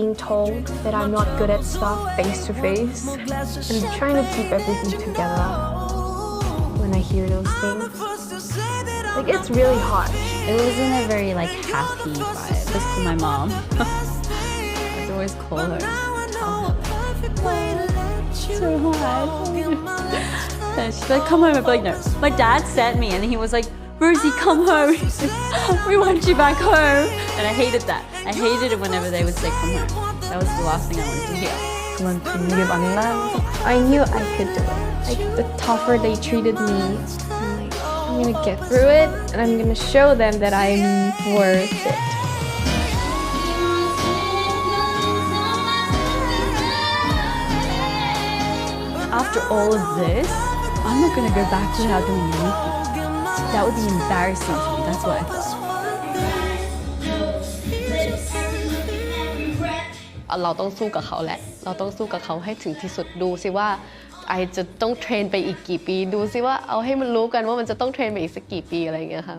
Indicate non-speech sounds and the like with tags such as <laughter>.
being told that I'm not good at stuff face to face and trying to keep everything together when I hear those things. Like it's really harsh. It wasn't a very like happy vibe. Just to my mom. <laughs> I'd always call her. So hard. <laughs> and she's like, come home. Be like, no. My dad sent me and he was like, Rosie, come home. <laughs> we want you back home. And I hated that. I hated it whenever they would say come home. That was the last thing I wanted to hear. 그만둔 게 맞나? I knew I could do it. Like the tougher they treated me, I'm like, I'm gonna get through it and I'm gonna show them that I'm worth it. After all of this, I'm not gonna go back without doing anything. That would be embarrassing to me. That's what I thought. เราต้องสู้กับเขาแหละ เราต้องสู้กับเขาให้ถึงที่สุดดูสิว่าไอจะต้องเทรนไปอีกกี่ปี ดูสิว่าเอาให้มันรู้กันว่ามันจะต้องเทรนไปอีกสักกี่ปีอะไรอย่างเงี้ยค่ะ